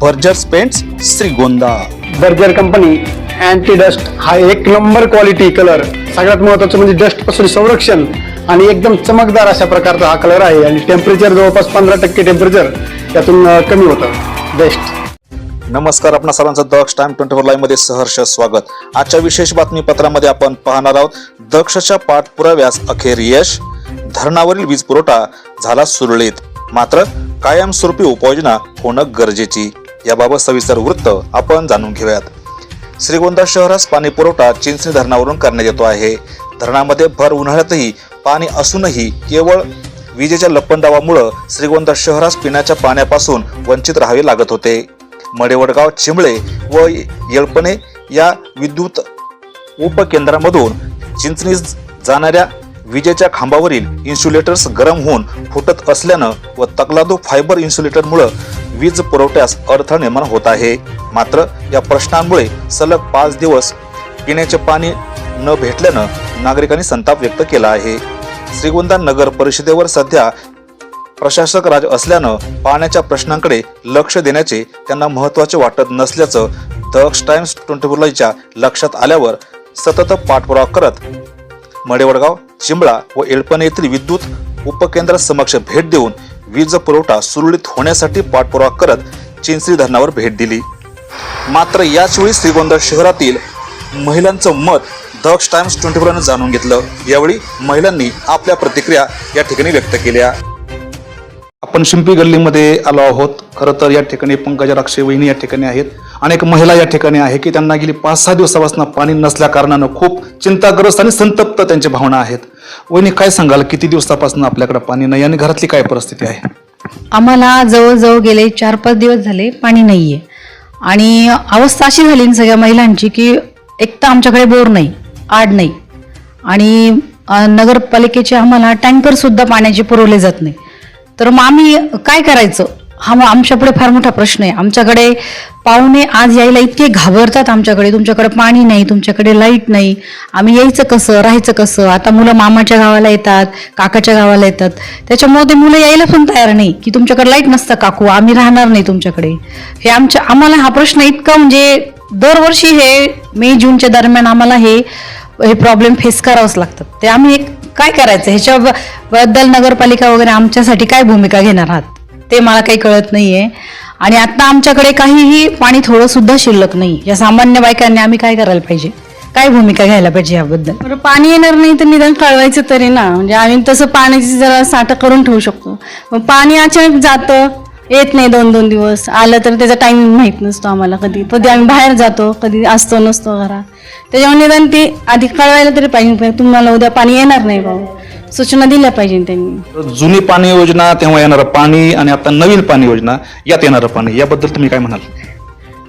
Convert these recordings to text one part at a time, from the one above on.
Bergers paints Shrigonda Berger company anti dust हा एक number quality colour सगळ्यात महत्वाचं म्हणजे डस्टपासून संरक्षण आणि एकदम चमकदार अशा प्रकारचा हा कलर आहे. आणि टेम्परेचर जवळपास पंधरा टक्के टेम्परेचर यातून अं, कमी होतं. बेस्ट नमस्कार आपणा सर्वांचं दक्ष टाइम ट्वेंटी फोर लाईव्हमध्ये सहर्ष स्वागत. आजच्या विशेष बातमीपत्रामध्ये आपण पाहणार आहोत दक्षच्या पाठपुराव्यास अखेर यश धरणावरील वीज पुरवठा झाला सुरळीत. मात्र कायमस्वरूपी उपाययोजना होणं गरजेची. याबाबत सविस्तर वृत्त आपण जाणून घेऊयात. श्रीगोंदा शहरास पाणी पुरवठा चिंचणी धरणावरून करण्यात येतो आहे. धरणामध्ये भर उन्हाळ्यातही पाणी असूनही केवळ विजेच्या लपंडावामुळं श्रीगोंदा शहरास पिण्याच्या पाण्यापासून वंचित राहावे लागत होते. मडेवडगाव चिंबळे व येळपणे या विद्युत उपकेंद्रामधून चिंचणी जाणाऱ्या विजेच्या खांबावरील इन्सुलेटर्स गरम होऊन फुटत असल्यानं व तकलादू फायबर इन्सुलेटरमुळं वीज पुरवठ्यास अडथळा निर्माण होत आहे. मात्र या प्रश्नांमुळे सलग पाच दिवस पिण्याचे पाणी न भेटल्यानं नागरिकांनी संताप व्यक्त केला आहे. श्रीगोंदा नगर परिषदेवर सध्या प्रशासक राज असल्यानं पाण्याच्या प्रश्नांकडे लक्ष देण्याचे त्यांना महत्त्वाचे वाटत नसल्याचं द टाइम्स ट्वेंटी फोरच्या लक्षात आल्यावर सतत पाठपुरावा करत मडेवडगाव चिंबळा व एळपणे येथील विद्युत उपकेंद्र समक्ष भेट देऊन वीज पुरवठा सुरळीत होण्यासाठी पाठपुरावा करत चिंचरी धरणावर भेट दिली. मात्र याचवेळी श्रीगोंदा शहरातील महिलांचं मत दक्ष टाइम्स ट्वेंटी फोरनं जाणून घेतलं. यावेळी महिलांनी आपल्या प्रतिक्रिया या ठिकाणी व्यक्त केल्या. आपण शिंपी गल्लीमध्ये आलो आहोत. खरं तर या ठिकाणी पंकजा राक्षे वहिनी या ठिकाणी आहेत. अनेक महिला या ठिकाणी आहे की त्यांना गेली पाच सहा दिवसापासून पाणी नसल्या कारणानं खूप चिंताग्रस्त आणि संतप्त त्यांच्या भावना आहेत. वहिनी काय सांगाल? किती दिवसापासून आपल्याकडे पाणी नाही आणि घरातली काय परिस्थिती आहे? आम्हाला जवळजवळ गेले चार पाच दिवस झाले पाणी नाहीये. आणि अवस्था अशी झाली सगळ्या महिलांची की एक तर आमच्याकडे बोर नाही आड नाही. आणि नगरपालिकेचे आम्हाला टँकरसुद्धा पाण्याचे पुरवले जात नाही. तर मग आम्ही काय करायचं? हा मग आमच्यापुढे फार मोठा प्रश्न आहे. आमच्याकडे पाहुणे आज यायला इतके घाबरतात आमच्याकडे. तुमच्याकडे पाणी नाही तुमच्याकडे लाइट नाही. आम्ही यायचं कसं राहायचं कसं? आता मुलं मामाच्या गावाला येतात काकाच्या गावाला येतात. त्याच्यामुळे ते मुलं यायला पण तयार नाही की तुमच्याकडे लाइट नसतं काकू आम्ही राहणार नाही तुमच्याकडे. हे आमच्या आम्हाला हा प्रश्न इतका म्हणजे दरवर्षी हे मे जूनच्या दरम्यान आम्हाला हे हे प्रॉब्लेम फेस करावंच लागतात. ते आम्ही एक काय करायचं? ह्याच्याबद्दल नगरपालिका वगैरे आमच्यासाठी काय भूमिका घेणार आहात? ते मला काही कळत नाहीये. आणि आता आमच्याकडे काहीही पाणी थोडं सुद्धा शिल्लक नाही. या सामान्य बायकांनी आम्ही काय करायला पाहिजे? काय भूमिका घ्यायला पाहिजे याबद्दल? बरं पाणी येणार नाही तर निदान कळवायचं तरी ना. म्हणजे आम्ही तसं पाण्याची जरा साठा करून ठेवू शकतो. मग पाणी अचानक जातं येत नाही दोन दोन दिवस. आलं तर त्याचा टाइम माहीत नसतो आम्हाला कधी. कधी आम्ही बाहेर जातो कधी असतो नसतो घरात त्याच्यामुळे निदान ते आधी कळवायला तरी पाहिजे तुम्हाला उद्या पाणी येणार नाही भाऊ. सूचना दिल्या पाहिजे त्यांनी. जुनी पाणी योजना तेव्हा येणारं पाणी आणि आता नवीन पाणी योजना यात येणारं पाणी याबद्दल तुम्ही काय म्हणाल?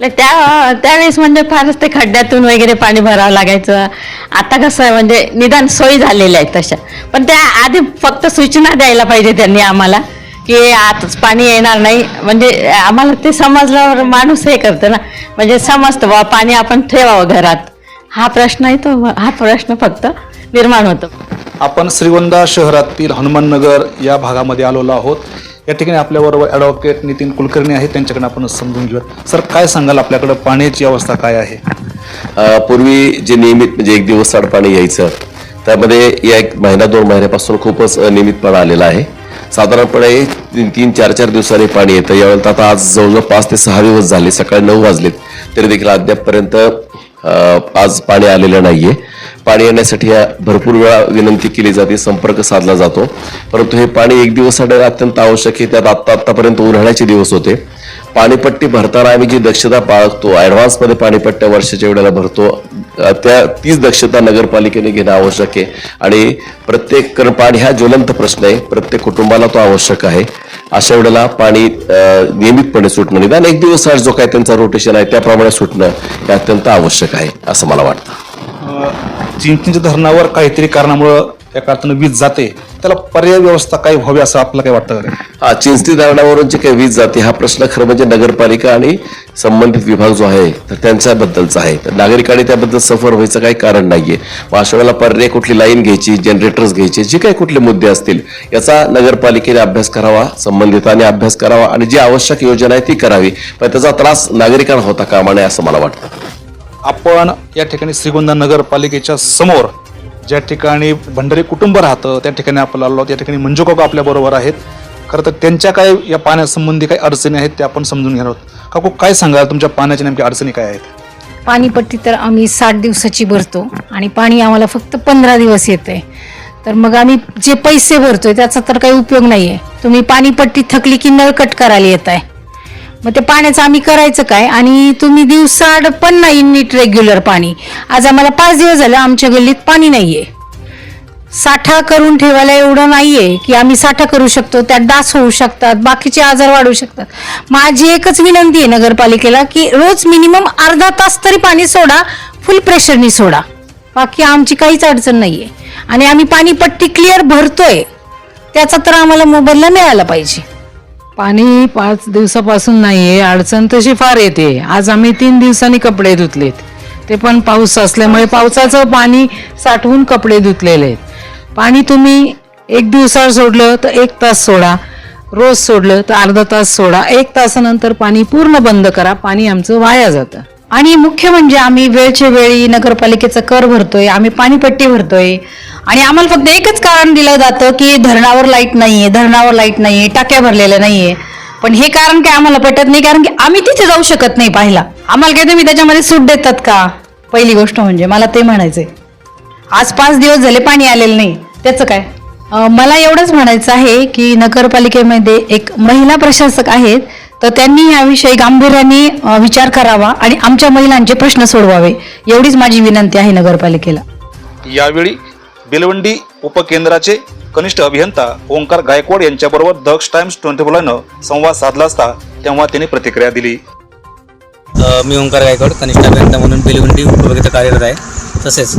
नाही, त्या त्यावेळेस म्हणजे फारच ते खड्ड्यातून वगैरे पाणी भरावं लागायचं. आता कसं आहे म्हणजे निदान सोयी झालेल्या आहेत तशा. पण त्या आधी फक्त सूचना द्यायला पाहिजे त्यांनी आम्हाला. की आताच पाणी येणार नाही. म्हणजे आम्हाला ते समजल्यावर माणूस हे करतं ना. म्हणजे समजतं बा पाणी आपण ठेवावं घरात. हा प्रश्न आहे तो हा प्रश्न फक्त निर्माण होतो. आपण श्रीगोंदा शहरातील हनुमाननगर या भागामध्ये आलेलो आहोत. या ठिकाणी आपल्याबरोबर ॲडव्होकेट नितीन कुलकर्णी आहेत. त्यांच्याकडे आपण समजून घेऊयात. सर काय सांगाल? आपल्याकडे पाण्याची अवस्था काय आहे? पूर्वी जे नियमित म्हणजे एक दिवस पाणी यायचं. त्यामध्ये या एक महिना दोन महिन्यापासून खूपच अनियमितपणा आलेला आहे. साधारणपणे तीन तीन चार चार दिवसांनी पाणी येतं. यावेळेला तर आता आज जवळजवळ पाच ते सहा दिवस झाले. सकाळी नऊ वाजलेत. तरी देखील अद्यापपर्यंत आज पाणी आलेलं नाहीये. पाणी येण्यासाठी भरपूर वेळा विनंती केली जाते. संपर्क साधला जातो. परंतु हे पाणी एक दिवसासाठी अत्यंत आवश्यक आहे. त्यात आत्ता आत्तापर्यंत उन्हाळ्याचे दिवस होते. पाणीपट्टी भरताना आम्ही जी दक्षता बाळगतो ॲडव्हान्समध्ये पाणीपट्ट्या वर्षाच्या वेळेला भरतो त्या तीच दक्षता नगरपालिकेने घेणं आवश्यक आहे. आणि प्रत्येक पाणी हा ज्वलंत प्रश्न आहे. प्रत्येक कुटुंबाला तो आवश्यक आहे. अशा वेळेला पाणी नियमितपणे सुटणं निदान एक दिवस आज जो काय त्यांचा रोटेशन आहे त्याप्रमाणे सुटणं हे अत्यंत आवश्यक आहे असं मला वाटतं. चिंचणीच्या धरणावर काहीतरी कारणामुळं एका अर्थानं वीज जाते त्याला पर्याय व्यवस्था काय व्हावी असं आपल्याला काय वाटतं? हा चिंचणी धरणावरून जी काही वीज जाते हा प्रश्न खरं म्हणजे नगरपालिका आणि संबंधित विभाग जो आहे तर त्यांच्याबद्दलचा आहे. तर नागरिकांनी त्याबद्दल सफर व्हायचं काही कारण नाहीये. अशा वेळेला पर्याय कुठली लाईन घ्यायची जनरेटर्स घ्यायचे जे काही कुठले मुद्दे असतील याचा नगरपालिकेने अभ्यास करावा संबंधितांनी अभ्यास करावा आणि जी आवश्यक योजना आहे ती करावी. पण त्याचा त्रास नागरिकांना होता कामा नये असं मला वाटतं. आपण या ठिकाणी श्रीगोंदा नगरपालिकेच्या समोर ज्या ठिकाणी भंडारी कुटुंब राहतं त्या ठिकाणी आपण आलो त्या ठिकाणी मंजू काका आपल्या बरोबर आहेत. खरं तर त्यांच्या काय या पाण्यासंबंधी काही अडचणी आहेत त्या आपण समजून घेणार आहोत. काकू काय सांगाल? तुमच्या पाण्याच्या नेमक्या अडचणी काय आहेत? पाणीपट्टी तर आम्ही साठ दिवसाची भरतो आणि पाणी आम्हाला फक्त पंधरा दिवस येते. तर मग आम्ही जे पैसे भरतोय त्याचा तर काही उपयोग नाही आहे तुम्ही पाणीपट्टी थकली की नळ कट करायला येत आहे मग ते पाण्याचं आम्ही करायचं काय? आणि तुम्ही दिवसाड पण नाही नीट रेग्युलर पाणी. आज आम्हाला पाच दिवस झालं आमच्या गल्लीत पाणी नाहीये. साठा करून ठेवायला एवढं नाहीये की आम्ही साठा करू शकतो त्यात डास होऊ शकतात बाकीचे आजार वाढू शकतात. माझी एकच विनंती आहे नगरपालिकेला की रोज मिनिमम अर्धा तास तरी पाणी सोडा फुल प्रेशरनी सोडा. बाकी आमची काहीच अडचण नाहीये. आणि आम्ही पाणीपट्टी क्लिअर भरतोय त्याचा तर आम्हाला मोबदला मिळाला पाहिजे. पाणी पाच दिवसापासून नाही आहे अडचण तशी फार येते. आज आम्ही तीन दिवसांनी कपडे धुतलेत. ते पण पाऊस असल्यामुळे पावसाचं पाणी साठवून कपडे धुतलेले आहेत. पाणी तुम्ही एक दिवसावर सोडलं तर एक तास सोडा रोज सोडलं तर अर्धा तास सोडा एक तासानंतर पाणी पूर्ण बंद करा पाणी आमचं वाया जातं. आणि मुख्य म्हणजे आम्ही वेळच्या वेळी नगरपालिकेचा कर भरतोय आम्ही पाणीपट्टी भरतोय. आणि आम्हाला फक्त एकच कारण दिलं जातं की धरणावर लाइट नाहीये धरणावर लाइट नाहीये टाक्या भरलेल्या नाहीये. पण हे कारण काय आम्हाला पटत नाही कारण की आम्ही तिथे जाऊ शकत नाही पाहिला आम्हाला काय तुम्ही त्याच्यामध्ये सूट देतात का? पहिली गोष्ट म्हणजे मला ते म्हणायचंय. आज पाच दिवस झाले पाणी आलेलं नाही त्याचं काय? मला एवढंच म्हणायचं आहे की नगरपालिकेमध्ये एक महिला प्रशासक आहेत तर त्यांनी याविषयी गांभीर्याने विचार करावा आणि आमच्या महिलांचे प्रश्न सोडवावे. एवढीच माझी विनंती आहे नगरपालिकेला. यावेळी बेलवंडी उपकेंद्राचे कनिष्ठ अभियंता ओंकार गायकवाड यांच्याबरोबर दक्ष टाइम्स ट्वेंटी फोरनं संवाद साधला असता तेव्हा त्यांनी प्रतिक्रिया दिली. मी ओंकार गायकवाड कनिष्ठ अभियंता म्हणून बेलवंडी उपविभागात कार्यरत आहे. तसेच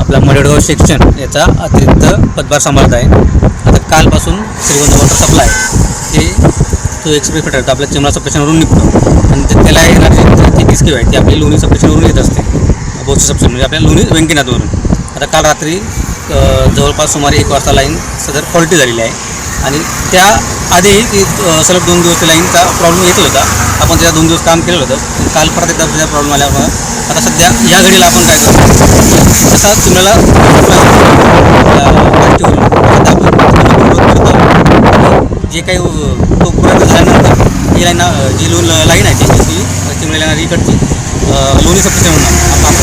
आपला मडेडगाव शिक्षण याचा अतिरिक्त पदभार सांभाळत आहे. आता कालपासून श्रीगोंदा वॉटर सप्लाय हे तो एक्सप्रेस फिटर आपल्या चिमणाचा सबस्टेशनवरून निघतो. आणि ते- त्याला येणारी जी ती किसकी आहे ती आपली लोणी सबस्टेशनवरून येत असते. बोस सबस्टेशन म्हणजे आपल्या लोणी व्यंकीनाथवरून आता काल रात्री जवळपास सुमारे एक वाजता लाईन सदर फॉल्टी झालेली आहे. आणि त्या आधीही ती सलग दोन दिवस त्या लाईनचा प्रॉब्लेम येत होता. आपण त्याला दोन दिवस काम केलेलं होतं. काल परत एकदा त्याचा प्रॉब्लेम आल्यामुळं आता सध्या या घडीला आपण काय करतो? तसा तुम्हाला पार्टीवरून आता आपण विरोध करतो आणि जे काही तो पूर्ण झाल्यानंतर ही लाईन जी लोन लाईन आहे ती लाईन इकडची लोणी सप्टेशन म्हणून आपण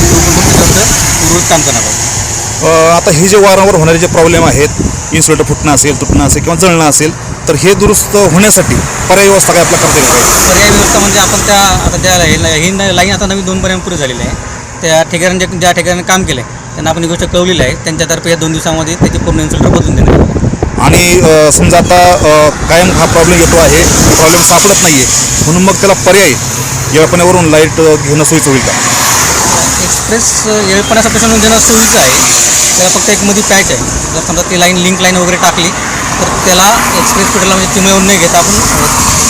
पूर्वत काम करणार आहोत आता हे जे वारंवार होणारे जे प्रॉब्लेम आहेत इन्सुलेटर फुटणं असेल तुटणं असेल किंवा जळणं असेल तर हे दुरुस्त होण्यासाठी पर्याय व्यवस्था काय आपल्या करता येईल? पर्याय व्यवस्था म्हणजे आपण त्या आता त्या हे- लाईन आता नवीन दोनपर्यंत पुढे झालेली आहे त्या ठिकाणी जे ज्या ठिकाणी काम केलं आहे त्यांना आपण ही गोष्ट कळवलेली आहे त्यांच्यातर्फे या दोन दिवसामध्ये त्याची पूर्ण इन्सुलेटर बदलून देणार आहे. आणि समजा आता कायम हा प्रॉब्लेम येतो आहे प्रॉब्लेम सापडत नाहीये म्हणून मग त्याला पर्याय येळपण्यावरून लाइट घेणं सोयीचं होईल का? एक्सप्रेस येळपणाचं पेशंट देणं सोयीचं आहे. त्याला फक्त एक मध्ये पॅच आहे. जर समजा ती लाईन लिंक लाईन वगैरे टाकली तर त्याला एक्सप्रेस पेटरला म्हणजे चिमळ्यावरून नाही घेता आपण.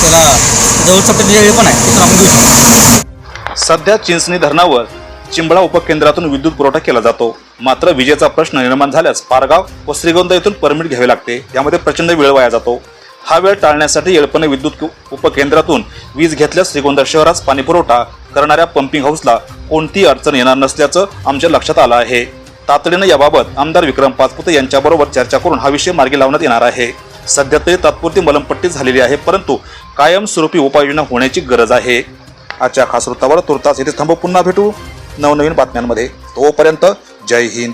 त्याला जवळचं पेट जे पण आहे ते पण आपण देऊ शकतो. सध्या चिंचणी धरणावर चिंबळा उपकेंद्रातून विद्युत पुरवठा केला जातो. मात्र विजेचा प्रश्न निर्माण झाल्यास पारगाव व श्रीगोंदा येथून परमिट घ्यावे लागते. यामध्ये प्रचंड वेळ वाया जातो. हा वेळ टाळण्यासाठी येळपणे विद्युत उपकेंद्रातून वीज घेतल्यास श्रीगोंदा शहरास पाणीपुरवठा करणाऱ्या पंपिंग हाऊसला कोणतीही अडचण येणार नसल्याचं आमच्या लक्षात आलं आहे. तातडीनं याबाबत आमदार विक्रम पाचपुते यांच्याबरोबर चर्चा करून हा विषय मार्गी लावण्यात येणार आहे. सध्या तरी तात्पुरती मलमपट्टी झालेली आहे परंतु कायमस्वरूपी उपाययोजना होण्याची गरज आहे. आजच्या खास वृत्तावर तुर्तास येथे थांबू. पुन्हा भेटू. नवनवीन बातम्यांमध्ये तोपर्यंत जय Hind.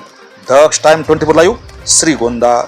Daksh time twenty four live Shrigonda